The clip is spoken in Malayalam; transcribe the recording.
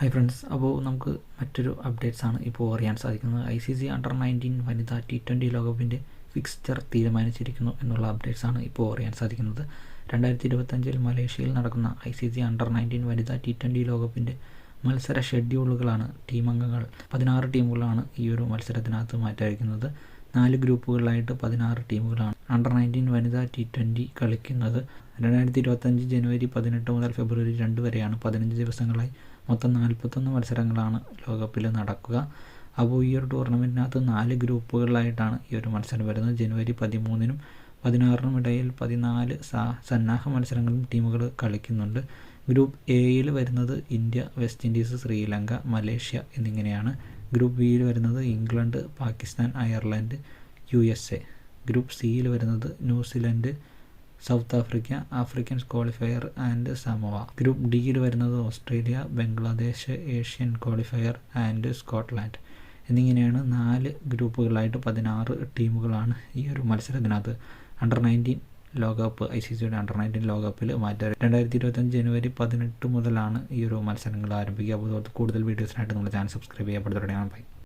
ഹായ് ഫ്രണ്ട്സ് അപ്പോൾ നമുക്ക് മറ്റൊരു അപ്ഡേറ്റ്സ് ആണ് ഇപ്പോൾ അറിയാൻ സാധിക്കുന്നത്. I C C under nineteen വനിതാ ടി ട്വന്റി ലോകകപ്പിന്റെ ഫിക്സ്ചർ തീരുമാനിച്ചിരിക്കുന്നു എന്നുള്ള അപ്ഡേറ്റ്സ് ആണ് ഇപ്പോൾ അറിയാൻ സാധിക്കുന്നത്. രണ്ടായിരത്തി ഇരുപത്തഞ്ചിൽ മലേഷ്യയിൽ നടക്കുന്ന I C C under nineteen വനിതാ ടി ട്വന്റി ലോകകപ്പിന്റെ മത്സര ഷെഡ്യൂളുകളാണ് ടീം അംഗങ്ങൾ പതിനാറ് ടീമുകളാണ് ഈ ഒരു മത്സരത്തിനകത്ത് മാറ്റിവയ്ക്കുന്നത് നാല് ഗ്രൂപ്പുകളിലായിട്ട് പതിനാറ് ടീമുകളാണ് അണ്ടർ നയന്റീൻ വനിതാ ടി ട്വന്റി കളിക്കുന്നത്. രണ്ടായിരത്തി ഇരുപത്തഞ്ച് ജനുവരി പതിനെട്ട് മുതൽ ഫെബ്രുവരി രണ്ട് വരെയാണ് പതിനഞ്ച് ദിവസങ്ങളായി മൊത്തം നാൽപ്പത്തൊന്ന് മത്സരങ്ങളാണ് ലോകകപ്പിൽ നടക്കുക. അപ്പോൾ ഈ ഒരു ടൂർണമെന്റിനകത്ത് നാല് ഗ്രൂപ്പുകളിലായിട്ടാണ് ഈ ഒരു മത്സരം വരുന്നത്. ജനുവരി പതിമൂന്നിനും പതിനാറിനും ഇടയിൽ പതിനാല് സന്നാഹ മത്സരങ്ങളും ടീമുകൾ കളിക്കുന്നുണ്ട്. ഗ്രൂപ്പ് എയിൽ വരുന്നത് India West Indies Sri Lanka Malaysia എന്നിങ്ങനെയാണ്. ഗ്രൂപ്പ് ബിയിൽ വരുന്നത് England Pakistan Ireland U S A. Group സിയിൽ വരുന്നത് New Zealand South Africa African qualifier and Samoa. Group ഡിയിൽ വരുന്നത് Australia Bangladesh Asian qualifier and Scotland. എന്നിങ്ങനെയാണ് നാല് ഗ്രൂപ്പുകളായിട്ട് പതിനാറ് ടീമുകളാണ് ഈ ഒരു മത്സരത്തിനകത്ത് അണ്ടർ നയന്റീൻ ലോകകപ്പ് ഐ സി സിയുടെ അണ്ടർ നയന്റീൻ ലോകകപ്പിൽ മാറ്റാറ് രണ്ടായിരത്തി ഇരുപത്തഞ്ച് ജനുവരി പതിനെട്ട് മുതലാണ് ഈ ഒരു മത്സരങ്ങൾ ആരംഭിക്കുക. അപ്പോൾ കൂടുതൽ വീഡിയോസിനായിട്ട് നമ്മുടെ ചാനൽ സബ്സ്ക്രൈബ് ചെയ്യപ്പെടുന്നവരുടെയാണ് ബൈ